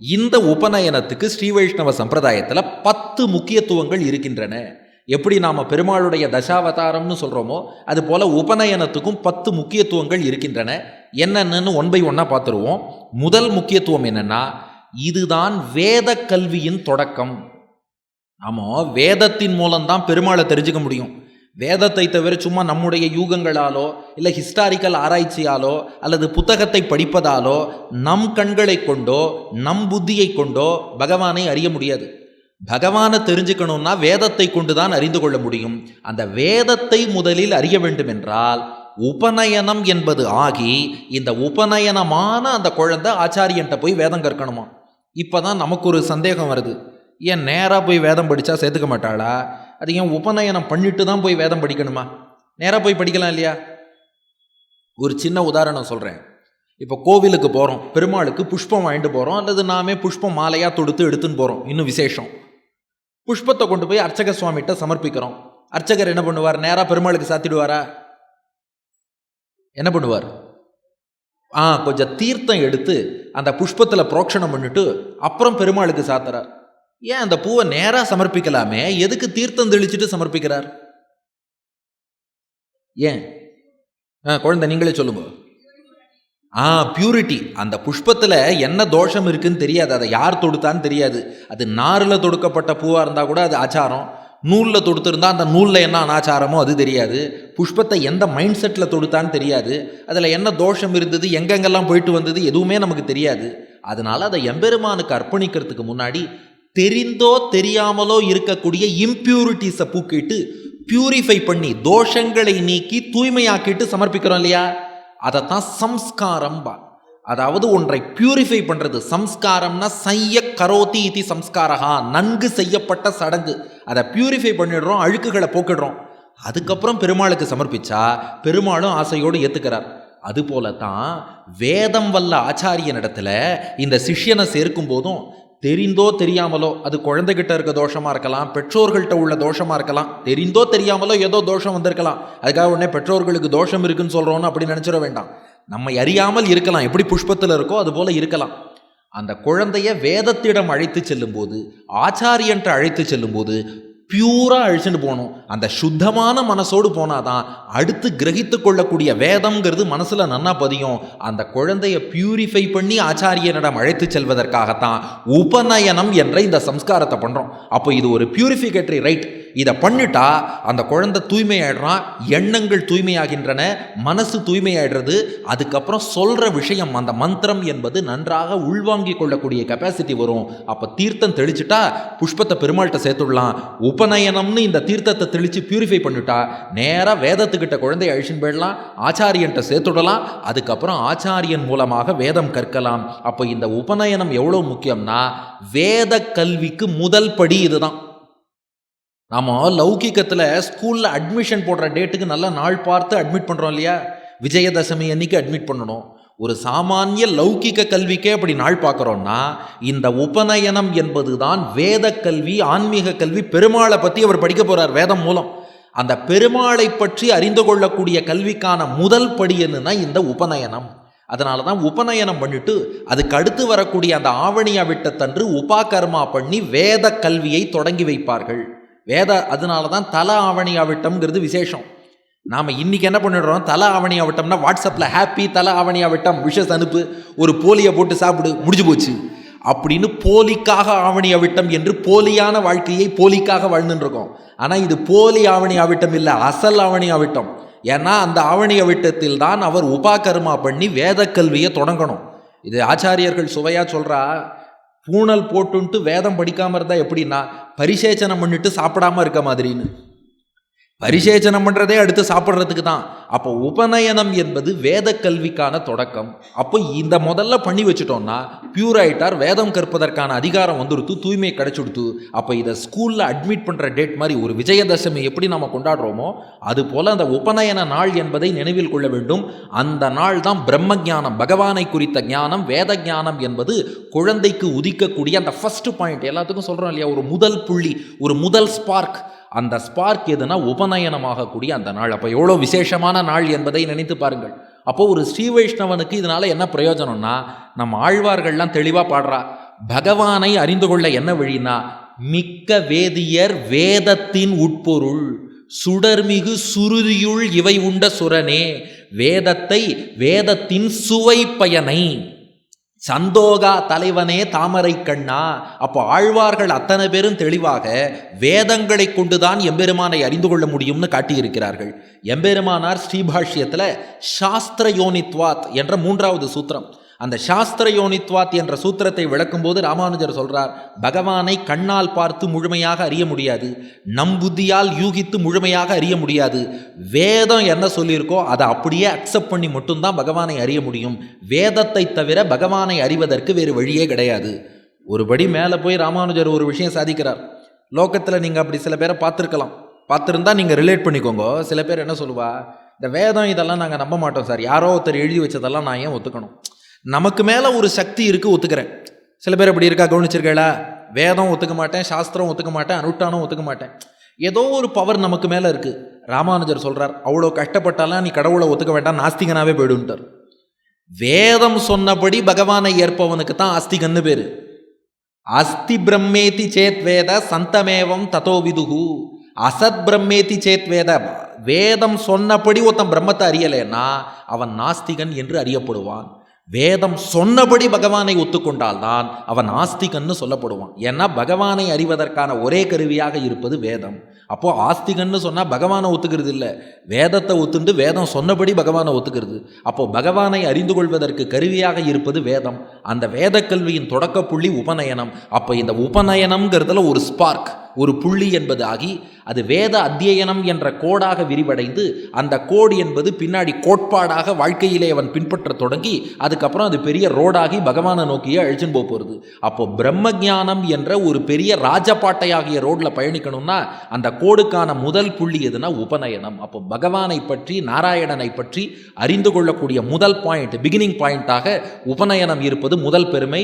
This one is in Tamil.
இந்த உபநயனத்துக்கு ஸ்ரீ வைஷ்ணவ சம்பிரதாயத்தில் பத்து முக்கியத்துவங்கள் இருக்கின்றன. எப்படி நாம் பெருமாளுடைய தசாவதாரம்னு சொல்கிறோமோ அது போல் உபநயனத்துக்கும் பத்து முக்கியத்துவங்கள் இருக்கின்றன. என்னென்னு ஒன் பை ஒன்னாக பார்த்துருவோம் முதல் முக்கியத்துவம் என்னென்னா இதுதான் வேத கல்வியின் தொடக்கம். நாம் வேதத்தின் மூலம்தான் பெருமாளை தெரிஞ்சுக்க முடியும். வேதத்தை தவிர சும்மா நம்முடைய யூகங்களாலோ இல்லை ஹிஸ்டாரிக்கல் ஆராய்ச்சியாலோ அல்லது புத்தகத்தை படிப்பதாலோ நம் கண்களை கொண்டோ நம் புத்தியை கொண்டோ பகவானை அறிய முடியாது. பகவானை தெரிஞ்சுக்கணும்னா வேதத்தை கொண்டு தான் அறிந்து கொள்ள முடியும். அந்த வேதத்தை முதலில் அறிய வேண்டும் என்றால் உபநயனம் என்பது ஆகி இந்த உபநயனமான அந்த குழந்தை ஆச்சாரியன்ட்ட போய் வேதம் கற்கணுமா? இப்போ தான் நமக்கு ஒரு சந்தேகம் வருது. ஏன் நேராக போய் வேதம் படித்தா சேர்த்துக்க மாட்டாளா? அது ஏன் உபநயனம் பண்ணிட்டு தான் போய் வேதம் படிக்கணுமா? நேராக போய் படிக்கலாம் இல்லையா? ஒரு சின்ன உதாரணம் சொல்கிறேன் இப்போ கோவிலுக்கு போகிறோம் பெருமாளுக்கு புஷ்பம் வாங்கிட்டு போகிறோம் அல்லது நாமே புஷ்பம் மாலையாக தொடுத்து எடுத்துன்னு போகிறோம் இன்னும் விசேஷம். புஷ்பத்தை கொண்டு போய் அர்ச்சக சுவாமிகிட்ட சமர்ப்பிக்கிறோம். அர்ச்சகர் என்ன பண்ணுவார்? நேராக பெருமாளுக்கு சாத்திடுவாரா? என்ன பண்ணுவார்? ஆ கொஞ்சம் தீர்த்தம் எடுத்து அந்த புஷ்பத்தில் புரோக்ஷணம் பண்ணிட்டு அப்புறம் பெருமாளுக்கு சாத்துறார். ஏன் அந்த பூவை நேராக சமர்ப்பிக்கலாமே? எதுக்கு தீர்த்தம் தெளிச்சுட்டு சமர்ப்பிக்கிறார்? ஏன்? ஆ குழந்தை நீங்களே சொல்லுங்க. ஆ பியூரிட்டி அந்த புஷ்பத்தில் என்ன தோஷம் இருக்குன்னு தெரியாது. அதை யார் தொடுத்தான்னு தெரியாது. அது நாரில் தொடுக்கப்பட்ட பூவாக இருந்தால் கூட அது ஆச்சாரம். நூலில் தொடுத்திருந்தா அந்த நூலில் என்ன அனாச்சாரமோ அது தெரியாது. புஷ்பத்தை எந்த மைண்ட் செட்டில் தொடுத்தான்னு தெரியாது. அதில் என்ன தோஷம் இருந்தது எங்கெங்கெல்லாம் போயிட்டு வந்தது எதுவுமே நமக்கு தெரியாது. அதனால் அதை எம்பெருமானுக்கு அர்ப்பணிக்கிறதுக்கு முன்னாடி தெரிந்தோ தெரியாமலோ இருக்கக்கூடிய இம்பியூரிட்டிஸை பூக்கிட்டு பியூரிஃபை பண்ணி தோஷங்களை நீக்கி தூய்மையாக்கிட்டு சமர்ப்பிக்கிறோம் இல்லையா? அதைத்தான் தான் சம்ஸ்காரம்பா. அதாவது ஒன்றை பியூரிஃபை பண்ணுறது சம்ஸ்காரம்னா செய்ய கரோதி இது சம்ஸ்காரகா நன்கு செய்யப்பட்ட சடங்கு. அதை பியூரிஃபை பண்ணிடுறோம் அழுக்குகளை போக்கிடுறோம். அதுக்கப்புறம் பெருமாளுக்கு சமர்ப்பிச்சா பெருமாளும் ஆசையோடு ஏற்றுக்கிறார் அதுபோல தான் வேதம் வல்ல ஆச்சாரியனிடத்துல இந்த சிஷ்யனை சேர்க்கும் போதும் தெரிந்தோ தெரியாமலோ அது குழந்தைகிட்ட இருக்க தோஷமாக இருக்கலாம் பெற்றோர்கள்ட்ட உள்ள தோஷமாக இருக்கலாம் தெரிந்தோ தெரியாமலோ ஏதோ தோஷம் வந்திருக்கலாம். அதுக்காக உடனே பெற்றோர்களுக்கு தோஷம் இருக்குன்னு சொல்கிறோன்னு அப்படி நினச்சிட வேண்டாம். நம்ம அறியாமல் இருக்கலாம் எப்படி புஷ்பத்தில் இருக்கோ அது போல் இருக்கலாம். அந்த குழந்தைய வேதத்திடம் அழைத்து செல்லும்போது ஆச்சாரியன்ட்ட அழைத்து செல்லும்போது பியூராக அழிச்சுட்டு போகணும். அந்த சுத்தமான மனசோடு போனால் தான் அடுத்து கிரகித்து கொள்ளக்கூடிய வேதம்ங்கிறது மனசில் நன்னா பதியும். அந்த குழந்தைய பியூரிஃபை பண்ணி ஆச்சாரியனிடம் அழைத்து செல்வதற்காகத்தான் உபநயனம் என்ற இந்த சம்ஸ்காரத்தை பண்ணுறோம் அப்போ இது ஒரு பியூரிஃபிகேட்டரி ரைட் இதை பண்ணிட்டா அந்த குழந்தை தூய்மையாயிடுறான் எண்ணங்கள் தூய்மையாகின்றன மனசு தூய்மையாயிடுறது. அதுக்கப்புறம் சொல்கிற விஷயம் அந்த மந்திரம் என்பது நன்றாக உள்வாங்கிக் கொள்ளக்கூடிய கெப்பாசிட்டி வரும். அப்போ தீர்த்தம் தெளிச்சுட்டா புஷ்பத்தை பெருமாள்கிட்ட சேர்த்துடலாம். உபநயனம்னு இந்த தீர்த்தத்தை தெளித்து பியூரிஃபை பண்ணிட்டா நேராக வேதத்துக்கிட்ட குழந்தைய அழிச்சின்னு போயிடலாம் ஆச்சாரியன்ட்ட சேர்த்துடலாம் அதுக்கப்புறம் ஆச்சாரியன் மூலமாக வேதம் கற்கலாம். அப்போ இந்த உபநயனம் எவ்வளோ முக்கியம்னா வேத கல்விக்கு முதல் படி இதுதான். நாம் லௌகிக்கத்தில் ஸ்கூலில் அட்மிஷன் போடுற டேட்டுக்கு நல்லா நாள் பார்த்து அட்மிட் பண்ணுறோம் இல்லையா? விஜயதசமி அன்னைக்கு அட்மிட் பண்ணணும். ஒரு சாமானிய லௌகிக கல்விக்கே அப்படி நாள் பார்க்குறோன்னா இந்த உபநயனம் என்பது தான் வேத கல்வி ஆன்மீக கல்வி பெருமாளை பற்றி அவர் படிக்க போகிறார் வேதம் மூலம். அந்த பெருமாளை பற்றி அறிந்து கொள்ளக்கூடிய கல்விக்கான முதல் படி என்னன்னா இந்த உபநயனம். அதனால தான் உபநயனம் பண்ணிட்டு அதுக்கு அடுத்து வரக்கூடிய அந்த ஆவணியா விட்டத்தன்று உபாகர்மா பண்ணி வேத கல்வியை தொடங்கி வைப்பார்கள். வேத அதனால தான் தல ஆவணி அவிட்டம்ங்கிறது விசேஷம். நாம் இன்னைக்கு என்ன பண்ணிடுறோம்? தல ஆவணி ஆவிட்டம்னா வாட்ஸ்அப்பில் ஹாப்பி தல ஆவணி ஆவிட்டம் விஷஸ் அனுப்பு ஒரு போலியை போட்டு சாப்பிடு முடிஞ்சு போச்சு. அப்படின்னு போலிக்காக ஆவணி அவிட்டம் என்று போலியான வாழ்க்கையை போலிக்காக வாழ்ந்துருக்கோம் ஆனால் இது போலி ஆவணி ஆவிட்டம் இல்லை அசல் ஆவணி ஆவிட்டம். ஏன்னா அந்த ஆவணி அவிட்டத்தில் தான் அவர் உபாகர்மா பண்ணி வேத கல்வியை தொடங்கணும். இது ஆச்சாரியர்கள் சுவையாக சொல்கிறா பூணல் போட்டுன்ட்டு வேதம் படிக்காமல் இருந்தால் எப்படின்னா பரிசேச்சனம் பண்ணிட்டு சாப்பிடாம இருக்க மாதிரின்னு. பரிசேச்சனம் பண்ணுறதே அடுத்து சாப்பிட்றதுக்கு தான். அப்போ உபநயனம் என்பது வேத கல்விக்கான தொடக்கம். அப்போ இந்த முதல்ல பண்ணி வச்சுட்டோம்னா பியூர் ஆயிட்டார் வேதம் கற்பதற்கான அதிகாரம் வந்துடுத்து தூய்மை கிடைச்சுடுத்து. அப்போ இதை ஸ்கூலில் அட்மிட் பண்ணுற டேட் மாதிரி ஒரு விஜயதசமி எப்படி நம்ம கொண்டாடுறோமோ அது போல் அந்த உபநயன நாள் என்பதை நினைவில் கொள்ள வேண்டும். அந்த நாள் தான் பிரம்ம ஞானம் பகவானை குறித்த ஞானம் வேத ஞானம் என்பது குழந்தைக்கு உதிக்கக்கூடிய அந்த ஃபர்ஸ்ட் பாயிண்ட் எல்லாத்துக்கும் சொல்கிறோம் இல்லையா ஒரு முதல் புள்ளி ஒரு முதல் ஸ்பார்க் அந்த ஸ்பார்க் எதுனா உபநயனமாகக்கூடிய அந்த நாள். அப்போ எவ்வளோ விசேஷமான நாள் என்பதை நினைத்து பாருங்கள். அப்போது ஒரு ஸ்ரீ வைஷ்ணவனுக்கு இதனால் என்ன பிரயோஜனம்னா நம்ம ஆழ்வார்கள்லாம் தெளிவாக பாடுறா. பகவானை அறிந்து கொள்ள என்ன வழினா மிக்க வேதியர் வேதத்தின் உட்பொருள் சுடர்மிகு சுருதியுள் இவை உண்ட சுரனே வேதத்தை வேதத்தின் சுவை பயனை சந்தோகா தலைவனே தாமரை கண்ணா. அப்போ ஆழ்வார்கள் அத்தனை பேரும் தெளிவாக வேதங்களை கொண்டுதான் எம்பெருமானை அறிந்து கொள்ள முடியும்னு காட்டியிருக்கிறார்கள். எம்பெருமானார் ஸ்ரீபாஷ்யத்தில் சாஸ்திர யோனித்வாத் என்ற மூன்றாவது சூத்திரம். அந்த சாஸ்திர யோனித்வாத் என்ற சூத்திரத்தை விளக்கும்போது ராமானுஜர் சொல்றார் பகவானை கண்ணால் பார்த்து முழுமையாக அறிய முடியாது நம் புத்தியால் யூகித்து முழுமையாக அறிய முடியாது. வேதம் என்ன சொல்லியிருக்கோ அதை அப்படியே அக்செப்ட் பண்ணி மட்டும்தான் பகவானை அறிய முடியும். வேதத்தை தவிர பகவானை அறிவதற்கு வேறு வழியே கிடையாது. ஒருபடி மேலே போய் ராமானுஜர் ஒரு விஷயம் சாதிக்கிறார். லோகத்தில் நீங்கள் அப்படி சில பேரை பார்த்துருக்கலாம். பார்த்துருந்தா நீங்கள் ரிலேட் பண்ணிக்கோங்க. சில பேர் என்ன சொல்லுவா இந்த வேதம் இதெல்லாம் நாங்கள் நம்ப மாட்டோம் சார். யாரோ ஒருத்தர் எழுதி வச்சதெல்லாம் நான் ஏன் ஒத்துக்கணும்? நமக்கு மேலே ஒரு சக்தி இருக்குது ஒத்துக்கிறேன். சில பேர் அப்படி இருக்கா கவனிச்சிருக்கேளா வேதம் ஒத்துக்க மாட்டேன் சாஸ்திரம் ஒத்துக்க மாட்டேன் அனுஷ்டானம் ஒத்துக்க மாட்டேன். ஏதோ ஒரு பவர் நமக்கு மேலே இருக்குது ராமானுஜர் சொல்கிறார் அவ்வளோ கஷ்டப்பட்டாலாம் நீ கடவுளை ஒத்துக்க வேண்டாம் நாஸ்திகனாகவே போயிடுன்ட்டார் வேதம் சொன்னபடி பகவானை ஏற்பவனுக்கு தான் ஆஸ்திகன்னு பேர். அஸ்தி பிரம்மேதி சேத் வேத சந்தமேவம் ததோ விதுகு அசத் பிரம்மேதி சேத் வேத வேதம் சொன்னபடி ஒருத்தன் பிரம்மத்தை அறியலைன்னா அவன் நாஸ்திகன் என்று அறியப்படுவான். வேதம் சொன்னபடி பகவானை ஒத்துக்கொண்டால்தான் அவன் ஆஸ்திகன்னு சொல்லப்படுவான். ஏன்னா பகவானை அறிவதற்கான ஒரே கருவியாக இருப்பது வேதம். அப்போது ஆஸ்திகன்னு சொன்னால் பகவானை ஒத்துக்கிறது இல்லை. வேதத்தை ஒத்துண்டு வேதம் சொன்னபடி பகவானை ஒத்துக்கிறது. அப்போது பகவானை அறிந்து கொள்வதற்கு கருவியாக இருப்பது வேதம். அந்த வேத கல்வியின் தொடக்க புள்ளி உபநயனம். அப்போ இந்த உபநயனம்ங்கிறதுல ஒரு ஸ்பார்க் ஒரு புள்ளி என்பது ஆகி அது வேத அத்தியனம் என்ற கோடாக விரிவடைந்து அந்த கோடு என்பது பின்னாடி கோட்பாடாக வாழ்க்கையிலே அவன் பின்பற்ற தொடங்கி அதுக்கப்புறம் அது பெரிய ரோடாகி பகவானை நோக்கியே அழிச்சுன்னு போக போகிறது அப்போ பிரம்ம ஞானம் என்ற ஒரு பெரிய ராஜபாட்டையாகிய ரோட்டில் பயணிக்கணும்னா அந்த கோடுக்கான முதல் புள்ளி எதுனா உபநயனம். அப்போ பகவானை பற்றி நாராயணனை பற்றி அறிந்து கொள்ளக்கூடிய முதல் பாயிண்ட் பிகினிங் பாயிண்டாக உபநயனம் இருப்பது முதல் பெருமை